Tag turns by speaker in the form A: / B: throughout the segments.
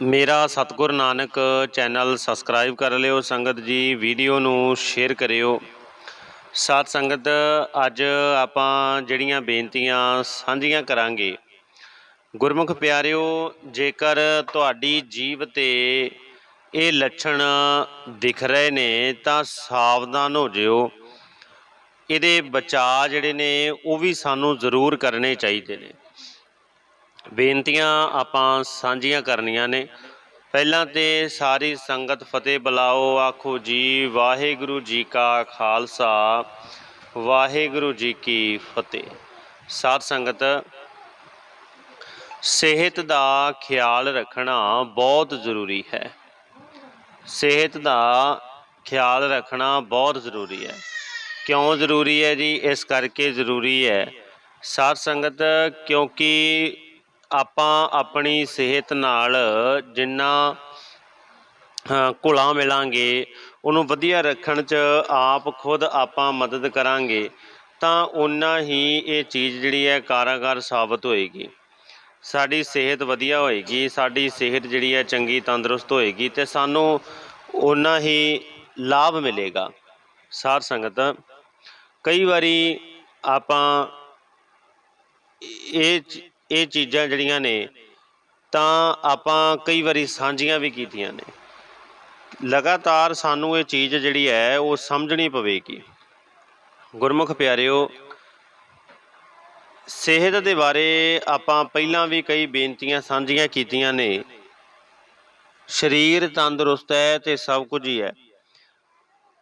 A: ਮੇਰਾ ਸਤਿਗੁਰ Nanak channel subscribe ਕਰ ਲਿਓ, ਸੰਗਤ ਜੀ ਵੀਡੀਓ ਨੂੰ ਸ਼ੇਅਰ ਕਰਿਓ। ਸਾਧ ਸੰਗਤ, ਅੱਜ ਆਪਾਂ ਜਿਹੜੀਆਂ ਬੇਨਤੀਆਂ ਸਾਂਝੀਆਂ ਕਰਾਂਗੇ। ਗੁਰਮੁਖ ਪਿਆਰਿਓ, ਜੇਕਰ ਤੁਹਾਡੀ ਜੀਵ ਤੇ ਇਹ ਲੱਛਣ ਦਿਖ ਰਹੇ ਨੇ, ਤਾਂ ਸਾਵਧਾਨ ਹੋ ਜਿਓ। ਇਹਦੇ ਬਚਾਅ ਜਿਹੜੇ ਨੇ, ਉਹ ਵੀ ਸਾਨੂੰ ਜ਼ਰੂਰ ਕਰਨੇ ਚਾਹੀਦੇ ਨੇ। ਬੇਨਤੀਆਂ ਆਪਾਂ ਸਾਂਝੀਆਂ ਕਰਨੀਆਂ ਨੇ। ਪਹਿਲਾਂ ਤੇ ਸਾਰੀ ਸੰਗਤ ਫਤਿਹ ਬੁਲਾਓ, ਆਖੋ ਜੀ, ਵਾਹਿਗੁਰੂ ਜੀ ਕਾ ਖਾਲਸਾ, ਵਾਹਿਗੁਰੂ ਜੀ ਕੀ ਫਤਿਹ। ਸਾਧ ਸੰਗਤ, ਸਿਹਤ ਦਾ ਖਿਆਲ ਰੱਖਣਾ ਬਹੁਤ ਜ਼ਰੂਰੀ ਹੈ। ਸਿਹਤ ਦਾ ਖਿਆਲ ਰੱਖਣਾ ਬਹੁਤ ਜ਼ਰੂਰੀ ਹੈ। ਕਿਉਂ ਜ਼ਰੂਰੀ ਹੈ ਜੀ? ਇਸ ਕਰਕੇ ਜ਼ਰੂਰੀ ਹੈ। ਸਾਧ ਸੰਗਤ, ਕਿਉਂਕਿ ਆਪਾਂ ਆਪਣੀ ਸਿਹਤ ਨਾਲ ਜਿੰਨਾ ਘੁਲਾ ਮਿਲਾਂਗੇ, ਉਹਨੂੰ ਵਧੀਆ ਰੱਖਣ 'ਚ ਆਪ ਖੁਦ ਆਪਾਂ ਮਦਦ ਕਰਾਂਗੇ, ਤਾਂ ਉਨਾ ਹੀ ਇਹ ਚੀਜ਼ ਜਿਹੜੀ ਹੈ ਕਾਰਾਗਰ ਸਾਬਤ ਹੋਏਗੀ। ਸਾਡੀ ਸਿਹਤ ਵਧੀਆ ਹੋਏਗੀ, ਸਾਡੀ ਸਿਹਤ ਜਿਹੜੀ ਹੈ ਚੰਗੀ ਤੰਦਰੁਸਤ ਹੋਏਗੀ ਤੇ ਸਾਨੂੰ ਉਨਾ ਹੀ ਲਾਭ ਮਿਲੇਗਾ। ਸਾਧ ਸੰਗਤ, ਕਈ ਵਾਰੀ ਆਪਾਂ ਇਹ ਇਹ ਚੀਜ਼ਾਂ ਜਿਹੜੀਆਂ ਨੇ, ਤਾਂ ਆਪਾਂ ਕਈ ਵਾਰੀ ਸਾਂਝੀਆਂ ਵੀ ਕੀਤੀਆਂ ਨੇ। ਲਗਾਤਾਰ ਸਾਨੂੰ ਇਹ ਚੀਜ਼ ਜਿਹੜੀ ਹੈ, ਉਹ ਸਮਝਣੀ ਪਵੇਗੀ। ਗੁਰਮੁਖ ਪਿਆਰਿਓ, ਸਿਹਤ ਦੇ ਬਾਰੇ ਆਪਾਂ ਪਹਿਲਾਂ ਵੀ ਕਈ ਬੇਨਤੀਆਂ ਸਾਂਝੀਆਂ ਕੀਤੀਆਂ ਨੇ। ਸਰੀਰ ਤੰਦਰੁਸਤ ਹੈ ਤੇ ਸਭ ਕੁਝ ਹੀ ਹੈ।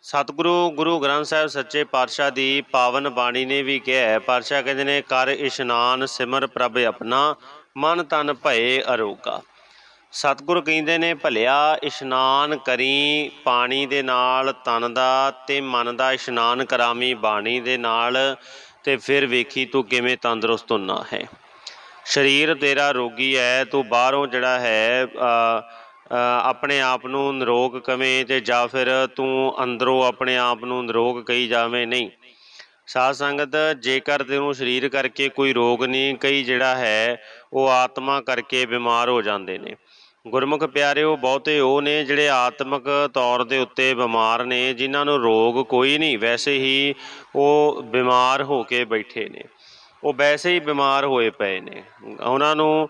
A: ਸਤਿਗੁਰੂ ਗੁਰੂ ਗ੍ਰੰਥ ਸਾਹਿਬ ਸੱਚੇ ਪਾਤਸ਼ਾਹ ਦੀ ਪਾਵਨ ਬਾਣੀ ਨੇ ਵੀ ਕਿਹਾ ਹੈ। ਪਾਤਸ਼ਾਹ ਕਹਿੰਦੇ ਨੇ, ਕਰ ਇਸ਼ਨਾਨ ਸਿਮਰ ਪ੍ਰਭ ਆਪਣਾ, ਮਨ ਤਨ ਭਏ ਅਰੋਗਾ। ਸਤਿਗੁਰ ਕਹਿੰਦੇ ਨੇ, ਭਲਿਆ ਇਸ਼ਨਾਨ ਕਰੀ ਪਾਣੀ ਦੇ ਨਾਲ, ਤਨ ਦਾ ਤੇ ਮਨ ਦਾ ਇਸ਼ਨਾਨ ਕਰਾਵੀਂ ਬਾਣੀ ਦੇ ਨਾਲ, ਤੇ ਫਿਰ ਵੇਖੀ ਤੂੰ ਕਿਵੇਂ ਤੰਦਰੁਸਤ ਹੁੰਨਾ ਹੈ। ਸਰੀਰ ਤੇਰਾ ਰੋਗੀ ਹੈ, ਤੂੰ ਬਾਹਰੋਂ ਜਿਹੜਾ ਹੈ ਆਪਣੇ ਆਪ ਨੂੰ ਨਿਰੋਗ ਕਵੇਂ ਤੇ ਜਾਂ ਫਿਰ ਤੂੰ ਅੰਦਰੋਂ ਆਪਣੇ ਆਪ ਨੂੰ ਨਿਰੋਗ ਕਹੀ ਜਾਵੇਂ? ਨਹੀਂ। ਸਾਧ ਸੰਗਤ, ਜੇਕਰ ਤੈਨੂੰ ਸਰੀਰ ਕਰਕੇ ਕੋਈ ਰੋਗ ਨਹੀਂ ਕਈ ਜਿਹੜਾ ਹੈ, ਉਹ ਆਤਮਾ ਕਰਕੇ ਬਿਮਾਰ ਹੋ ਜਾਂਦੇ ਨੇ। ਗੁਰਮੁਖ ਪਿਆਰਿਓ, ਬਹੁਤੇ ਉਹ ਨੇ ਜਿਹੜੇ ਆਤਮਿਕ ਤੌਰ ਦੇ ਉੱਤੇ ਬਿਮਾਰ ਨੇ, ਜਿਨ੍ਹਾਂ ਨੂੰ ਰੋਗ ਕੋਈ ਨਹੀਂ, ਵੈਸੇ ਹੀ ਉਹ ਬਿਮਾਰ ਹੋ ਕੇ ਬੈਠੇ ਨੇ। ਉਹ ਵੈਸੇ ਹੀ ਬਿਮਾਰ ਹੋਏ ਪਏ ਨੇ। ਉਹਨਾਂ ਨੂੰ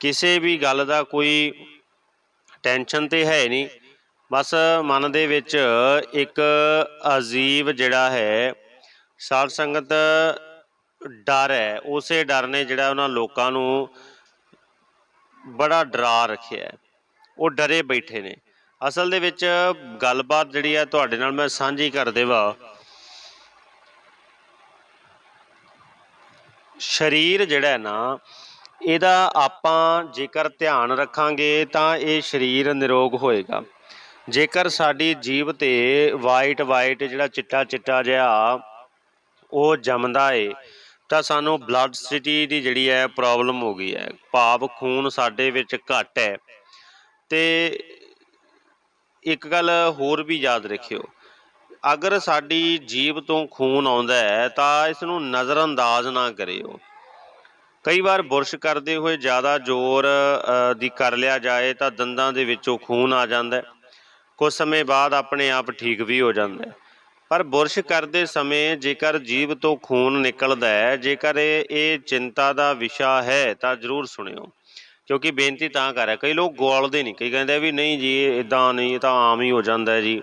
A: ਕਿਸੇ ਵੀ ਗੱਲ ਦਾ ਕੋਈ ਟੈਨਸ਼ਨ ਤੇ ਹੈ ਨਹੀਂ। ਬਸ ਮਨ ਦੇ ਵਿੱਚ ਇੱਕ ਅਜੀਬ ਜਿਹੜਾ ਹੈ, ਸਾਧ ਸੰਗਤ ਡਰ ਹੈ। ਉਸੇ ਡਰ ਨੇ ਜਿਹੜਾ ਉਹਨਾਂ ਲੋਕਾਂ ਨੂੰ ਬੜਾ ਡਰਾ ਰੱਖਿਆ ਹੈ। ਉਹ ਡਰੇ ਬੈਠੇ ਨੇ। ਅਸਲ ਦੇ ਵਿੱਚ ਗੱਲਬਾਤ ਜਿਹੜੀ ਹੈ ਤੁਹਾਡੇ ਨਾਲ ਮੈਂ ਸਾਂਝੀ ਕਰ ਦੇਵਾ। ਸਰੀਰ ਜਿਹੜਾ ਹੈ ਨਾ ਇਹਦਾ ਆਪਾਂ ਜੇਕਰ ਧਿਆਨ ਰੱਖਾਂਗੇ ਤਾਂ ਇਹ ਸਰੀਰ ਨਿਰੋਗ ਹੋਏਗਾ। ਜੇਕਰ ਸਾਡੀ ਜੀਭ ਤੇ ਵਾਈਟ ਵਾਈਟ ਜਿਹੜਾ ਚਿੱਟਾ ਚਿੱਟਾ ਜਿਹਾ ਉਹ ਜੰਮਦਾ ਏ, ਤਾਂ ਸਾਨੂੰ ਬਲੱਡ ਸਿਟੀ ਦੀ ਜਿਹੜੀ ਹੈ ਪ੍ਰੋਬਲਮ ਹੋ ਗਈ ਹੈ। ਭਾਵ ਖੂਨ ਸਾਡੇ ਵਿੱਚ ਘੱਟ ਹੈ। ਤੇ ਇੱਕ ਗੱਲ ਹੋਰ ਵੀ ਯਾਦ ਰੱਖਿਓ, ਅਗਰ ਸਾਡੀ ਜੀਭ ਤੋਂ ਖੂਨ ਆਉਂਦਾ ਹੈ ਤਾਂ ਇਸ ਨੂੰ ਨਜ਼ਰਅੰਦਾਜ਼ ਨਾ ਕਰਿਓ। ਕਈ ਵਾਰ ਬੁਰਸ਼ ਕਰਦੇ ਹੋਏ ਜ਼ਿਆਦਾ ਜ਼ੋਰ ਦੀ ਕਰ ਲਿਆ ਜਾਏ ਤਾਂ ਦੰਦਾਂ ਦੇ ਵਿੱਚੋਂ ਖੂਨ ਆ ਜਾਂਦਾ ਹੈ। ਕੁਝ ਸਮੇਂ ਬਾਅਦ ਆਪਣੇ ਆਪ ਠੀਕ ਵੀ ਹੋ ਜਾਂਦਾ ਪਰ ਬੁਰਸ਼ ਕਰਦੇ ਸਮੇਂ ਜੇਕਰ ਜੀਭ ਤੋਂ ਖੂਨ ਨਿਕਲਦਾ ਹੈ, ਜੇਕਰ ਇਹ ਇਹ ਚਿੰਤਾ ਦਾ ਵਿਸ਼ਾ ਹੈ ਤਾਂ ਜ਼ਰੂਰ ਸੁਣਿਓ। ਕਿਉਂਕਿ ਬੇਨਤੀ ਤਾਂ ਕਰ ਰਿਹਾ, ਕਈ ਲੋਕ ਗੋਲਦੇ ਨਹੀਂ। ਕਈ ਕਹਿੰਦੇ ਵੀ ਨਹੀਂ ਜੀ ਇਹ ਇਦਾਂ ਨਹੀਂ, ਇਹ ਤਾਂ ਆਮ ਹੀ ਹੋ ਜਾਂਦਾ ਹੈ ਜੀ।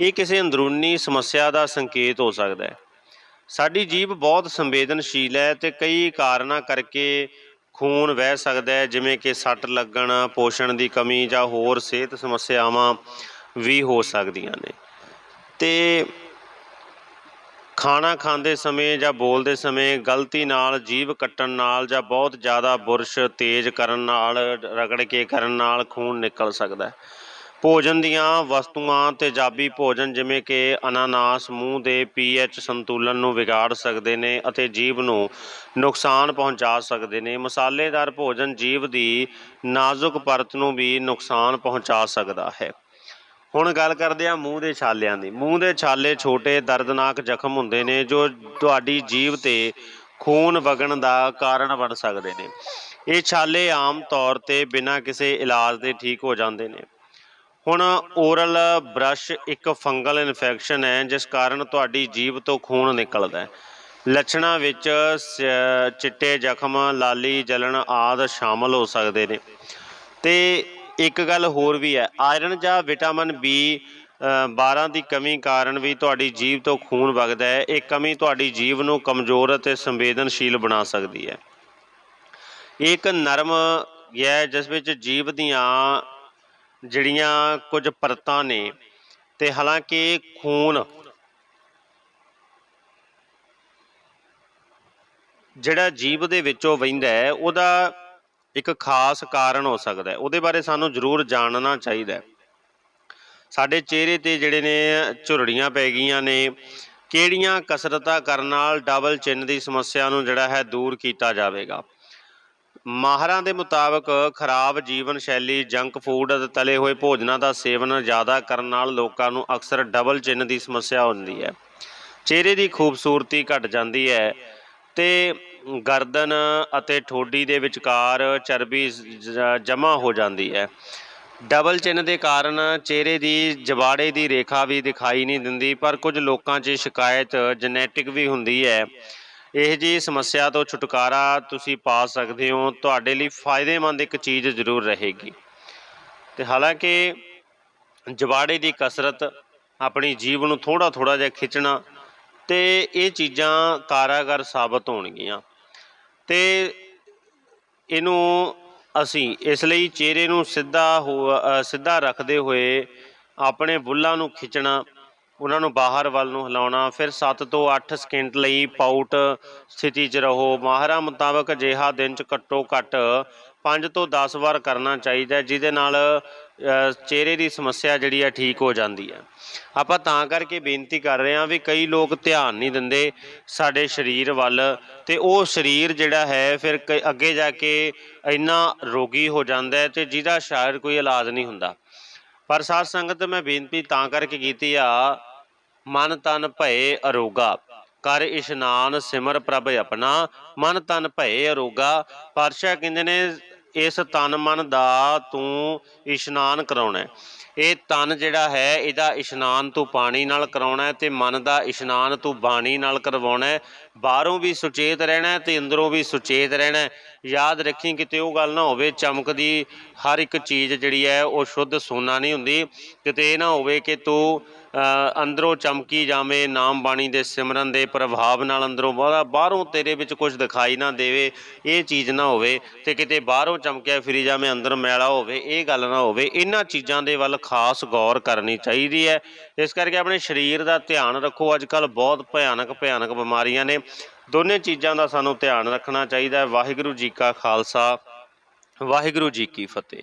A: ਇਹ ਕਿਸੇ ਅੰਦਰੂਨੀ ਸਮੱਸਿਆ ਦਾ ਸੰਕੇਤ ਹੋ ਸਕਦਾ ਹੈ। ਸਾਡੀ ਜੀਭ ਬਹੁਤ ਸੰਵੇਦਨਸ਼ੀਲ ਹੈ ਤੇ ਕਈ ਕਾਰਨਾਂ ਕਰਕੇ ਖੂਨ ਵਹਿ ਸਕਦਾ ਹੈ, ਜਿਵੇਂ ਕਿ ਸੱਟ ਲੱਗਣ, ਪੋਸ਼ਣ ਦੀ ਕਮੀ ਜਾਂ ਹੋਰ ਸਿਹਤ ਸਮੱਸਿਆਵਾਂ ਵੀ ਹੋ ਸਕਦੀਆਂ ਨੇ। ਤੇ ਖਾਣਾ ਖਾਂਦੇ ਸਮੇਂ ਜਾਂ ਬੋਲਦੇ ਸਮੇਂ ਗਲਤੀ ਨਾਲ ਜੀਭ ਕੱਟਣ ਨਾਲ ਜਾਂ ਬਹੁਤ ਜ਼ਿਆਦਾ ਬੁਰਸ਼ ਤੇਜ਼ ਕਰਨ ਨਾਲ, ਰਗੜ ਕੇ ਕਰਨ ਨਾਲ ਖੂਨ ਨਿਕਲ ਸਕਦਾ ਹੈ। ਭੋਜਨ ਦੀਆਂ ਵਸਤੂਆਂ ਤੇਜ਼ਾਬੀ ਭੋਜਨ ਜਿਵੇਂ ਕਿ ਅਨਾਨਾਸ, ਮੂੰਹ ਦੇ ਪੀਐਚ ਸੰਤੁਲਨ ਨੂੰ ਵਿਗਾੜ ਸਕਦੇ ਨੇ ਅਤੇ ਜੀਭ ਨੂੰ ਨੁਕਸਾਨ ਪਹੁੰਚਾ ਸਕਦੇ ਨੇ। ਮਸਾਲੇਦਾਰ ਭੋਜਨ ਜੀਭ ਦੀ ਨਾਜ਼ੁਕ ਪਰਤ ਨੂੰ ਵੀ ਨੁਕਸਾਨ ਪਹੁੰਚਾ ਸਕਦਾ ਹੈ। ਹੁਣ ਗੱਲ ਕਰਦੇ ਆ ਮੂੰਹ ਦੇ ਛਾਲਿਆਂ ਦੀ। ਮੂੰਹ ਦੇ ਛਾਲੇ ਛੋਟੇ ਦਰਦਨਾਕ ਜ਼ਖਮ ਹੁੰਦੇ ਨੇ ਜੋ ਤੁਹਾਡੀ ਜੀਭ ਤੇ ਖੂਨ ਵਗਣ ਦਾ ਕਾਰਨ ਬਣ ਸਕਦੇ ਨੇ। ਇਹ ਛਾਲੇ ਆਮ ਤੌਰ ਤੇ ਬਿਨਾਂ ਕਿਸੇ ਇਲਾਜ ਦੇ ਠੀਕ ਹੋ ਜਾਂਦੇ ਨੇ। ਹੁਣ ਓਰਲ ਬ੍ਰਸ਼ ਇੱਕ ਫੰਗਲ ਇਨਫੈਕਸ਼ਨ ਹੈ, ਜਿਸ ਕਾਰਨ ਤੁਹਾਡੀ ਜੀਭ ਤੋਂ ਖੂਨ ਨਿਕਲਦਾ ਹੈ। ਲੱਛਣਾਂ ਵਿੱਚ ਚਿੱਟੇ ਜ਼ਖਮ, ਲਾਲੀ ਜਲਣ ਆਦਿ ਸ਼ਾਮਲ ਹੋ ਸਕਦੇ ਨੇ। ਤੇ ਇੱਕ ਗੱਲ ਹੋਰ ਵੀ ਹੈ, ਆਇਰਨ ਜਾਂ ਵਿਟਾਮਿਨ ਬੀ 12 ਦੀ ਕਮੀ ਕਾਰਨ ਵੀ ਤੁਹਾਡੀ ਜੀਭ ਤੋਂ ਖੂਨ ਵਗਦਾ ਹੈ। ਇਹ ਕਮੀ ਤੁਹਾਡੀ ਜੀਭ ਨੂੰ ਕਮਜ਼ੋਰ ਅਤੇ ਸੰਵੇਦਨਸ਼ੀਲ ਬਣਾ ਸਕਦੀ ਹੈ। ਇਹ ਇੱਕ ਨਰਮ ਗਿਆ ਜਿਸ ਵਿੱਚ ਜੀਭ ਦੀਆਂ ਜਿਹੜੀਆਂ ਕੁਝ ਪਰਤਾਂ ਨੇ ਤੇ ਹਾਲਾਂਕਿ ਖੂਨ ਜਿਹੜਾ ਜੀਵ ਦੇ ਵਿੱਚੋਂ ਵਹਿੰਦਾ ਹੈ, ਉਹਦਾ ਇੱਕ ਖਾਸ ਕਾਰਨ ਹੋ ਸਕਦਾ ਹੈ। ਉਹਦੇ ਬਾਰੇ ਸਾਨੂੰ ਜ਼ਰੂਰ ਜਾਣਨਾ ਚਾਹੀਦਾ ਹੈ। ਸਾਡੇ ਚਿਹਰੇ ਤੇ ਜਿਹੜੇ ਨੇ, ਝੁਰੜੀਆਂ ਪੈ ਗਈਆਂ ਨੇ। ਕਿਹੜੀਆਂ ਕਸਰਤਾਂ ਕਰਨ ਨਾਲ ਡਬਲ ਚਿੰਨ ਦੀ ਸਮੱਸਿਆ ਨੂੰ ਜਿਹੜਾ ਹੈ ਦੂਰ ਕੀਤਾ ਜਾਵੇਗਾ? ਮਾਹਰਾਂ ਦੇ ਮੁਤਾਬਕ ਖਰਾਬ ਜੀਵਨ ਸ਼ੈਲੀ, ਜੰਕ ਫੂਡ ਅਤੇ ਤਲੇ ਹੋਏ ਭੋਜਨਾਂ ਦਾ ਸੇਵਨ ਜ਼ਿਆਦਾ ਕਰਨ ਨਾਲ ਲੋਕਾਂ ਨੂੰ ਅਕਸਰ ਡਬਲ ਚਿੰਨ ਦੀ ਸਮੱਸਿਆ ਹੁੰਦੀ ਹੈ। ਚਿਹਰੇ ਦੀ ਖੂਬਸੂਰਤੀ ਘਟ ਜਾਂਦੀ ਹੈ ਤੇ ਗਰਦਨ ਅਤੇ ਠੋਡੀ ਦੇ ਵਿਚਕਾਰ ਚਰਬੀ ਜਮ੍ਹਾਂ ਹੋ ਜਾਂਦੀ ਹੈ। ਡਬਲ ਚਿੰਨ ਦੇ ਕਾਰਨ ਚਿਹਰੇ ਦੀ ਜਵਾੜੇ ਦੀ ਰੇਖਾ ਵੀ ਦਿਖਾਈ ਨਹੀਂ ਦਿੰਦੀ, ਪਰ ਕੁਝ ਲੋਕਾਂ 'ਚ ਸ਼ਿਕਾਇਤ ਜੈਨੇਟਿਕ ਵੀ ਹੁੰਦੀ ਹੈ ਇਹ ਜੀ ਸਮੱਸਿਆ ਤੋਂ ਛੁਟਕਾਰਾ ਤੁਸੀਂ ਪਾ ਸਕਦੇ ਹੋ, ਤੁਹਾਡੇ ਲਈ ਫਾਇਦੇਮੰਦ ਇੱਕ ਚੀਜ਼ ਜ਼ਰੂਰ ਰਹੇਗੀ। ਤੇ ਹਾਲਾਂਕਿ ਜਵਾੜੇ ਦੀ ਕਸਰਤ ਆਪਣੀ ਜੀਵ ਨੂੰ ਥੋੜਾ ਥੋੜਾ ਜਿਹਾ ਖਿੱਚਣਾ ਤੇ ਇਹ ਚੀਜ਼ਾਂ ਕਾਰਾਗਰ ਸਾਬਤ ਹੋਣਗੀਆਂ। ਤੇ ਇਹਨੂੰ ਅਸੀਂ ਇਸ ਲਈ ਚਿਹਰੇ ਨੂੰ ਸਿੱਧਾ ਹੋ- ਸਿੱਧਾ ਰੱਖਦੇ ਹੋਏ ਆਪਣੇ ਬੁੱਲਾਂ ਨੂੰ ਖਿੱਚਣਾ ਉਹਨਾਂ ਨੂੰ ਬਾਹਰ ਵੱਲ ਨੂੰ ਹਿਲਾਉਣਾ, ਫਿਰ 7 ਤੋਂ 8 ਸਕਿੰਟ ਲਈ ਪਾਊਟ ਸਥਿਤੀ 'ਚ ਰਹੋ। ਮਾਹਰਾਂ ਮੁਤਾਬਕ ਅਜਿਹਾ ਦਿਨ 'ਚ ਘੱਟੋ ਘੱਟ 5 ਤੋਂ 10 ਵਾਰ ਕਰਨਾ ਚਾਹੀਦਾ ਜਿਹਦੇ ਨਾਲ ਚਿਹਰੇ ਦੀ ਸਮੱਸਿਆ ਜਿਹੜੀ ਆ ਠੀਕ ਹੋ ਜਾਂਦੀ ਹੈ। ਆਪਾਂ ਤਾਂ ਕਰਕੇ ਬੇਨਤੀ ਕਰ ਰਹੇ ਹਾਂ ਵੀ ਕਈ ਲੋਕ ਧਿਆਨ ਨਹੀਂ ਦਿੰਦੇ ਸਾਡੇ ਸਰੀਰ ਵੱਲ ਤੇ ਉਹ ਸਰੀਰ ਜਿਹੜਾ ਹੈ ਫਿਰ ਕ- ਅੱਗੇ ਜਾ ਕੇ ਇੰਨਾ ਰੋਗੀ ਹੋ ਜਾਂਦਾ ਹੈ ਤੇ ਜਿਹਦਾ ਸ਼ਾਇਦ ਕੋਈ ਇਲਾਜ ਨਹੀਂ ਹੁੰਦਾ। ਪਰ ਸਾਧ ਸੰਗਤ, ਮੈਂ ਬੇਨਤੀ ਤਾਂ ਕਰਕੇ ਕੀਤੀ ਆ ਮਨ ਤਨ ਭਏ ਅਰੋਗਾ, ਕਰ ਇਸ਼ਨਾਨ ਸਿਮਰ ਪ੍ਰਭ ਆਪਣਾ। ਮਨ ਤਨ ਭਏ ਅਰੋਗਾ ਪਾਤਸ਼ਾਹ ਕਹਿੰਦੇ ਨੇ, ਇਸ ਤਨ ਮਨ ਦਾ ਤੂੰ ਇਸ਼ਨਾਨ ਕਰਾਉਣਾ ਇਹ ਤਨ ਜਿਹੜਾ ਹੈ, ਇਹਦਾ ਇਸ਼ਨਾਨ ਤੂੰ ਪਾਣੀ ਨਾਲ ਕਰਾਉਣਾ ਤੇ ਮਨ ਦਾ ਇਸ਼ਨਾਨ ਤੂੰ ਬਾਣੀ ਨਾਲ ਕਰਵਾਉਣਾ ਹੈ। ਬਾਹਰੋਂ ਵੀ ਸੁਚੇਤ ਰਹਿਣਾ ਤੇ ਅੰਦਰੋਂ ਵੀ ਸੁਚੇਤ ਰਹਿਣਾ ਯਾਦ ਰੱਖੀ ਕਿਤੇ ਉਹ ਗੱਲ ਨਾ ਹੋਵੇ, ਚਮਕਦੀ ਹਰ ਇੱਕ ਚੀਜ਼ ਜਿਹੜੀ ਹੈ ਉਹ ਸ਼ੁੱਧ ਸੋਨਾ ਨਹੀਂ ਹੁੰਦੀ। ਕਿਤੇ ਇਹ ਨਾ ਹੋਵੇ ਕਿ ਤੂੰ ਅੰਦਰੋਂ ਚਮਕੀ ਜਾਵੇਂ, ਨਾਮ ਬਾਣੀ ਦੇ ਸਿਮਰਨ ਦੇ ਪ੍ਰਭਾਵ ਨਾਲ ਅੰਦਰੋਂ ਬਾਹਰ ਬਾਹਰੋਂ ਤੇਰੇ ਵਿੱਚ ਕੁਝ ਦਿਖਾਈ ਨਾ ਦੇਵੇ, ਇਹ ਚੀਜ਼ ਨਾ ਹੋਵੇ ਤੇ ਕਿਤੇ ਬਾਹਰੋਂ ਚਮਕਿਆ ਫਿਰੀ ਜਾਵੇਂ, ਅੰਦਰ ਮੈਲਾ ਹੋਵੇ, ਇਹ ਗੱਲ ਨਾ ਹੋਵੇ, ਇਹਨਾਂ ਚੀਜ਼ਾਂ ਦੇ ਵੱਲ ਖਾਸ ਗੌਰ ਕਰਨੀ ਚਾਹੀਦੀ ਹੈ। ਇਸ ਕਰਕੇ ਆਪਣੇ ਸਰੀਰ ਦਾ ਧਿਆਨ ਰੱਖੋ। ਅੱਜ ਕੱਲ ਬਹੁਤ ਭਿਆਨਕ ਭਿਆਨਕ ਬਿਮਾਰੀਆਂ ਨੇ। ਦੋਨੇ ਚੀਜ਼ਾਂ ਦਾ ਸਾਨੂੰ ਧਿਆਨ ਰੱਖਣਾ ਚਾਹੀਦਾ ਹੈ। ਵਾਹਿਗੁਰੂ ਜੀ ਕਾ ਖਾਲਸਾ, ਵਾਹਿਗੁਰੂ ਜੀ ਕੀ ਫਤਿਹ।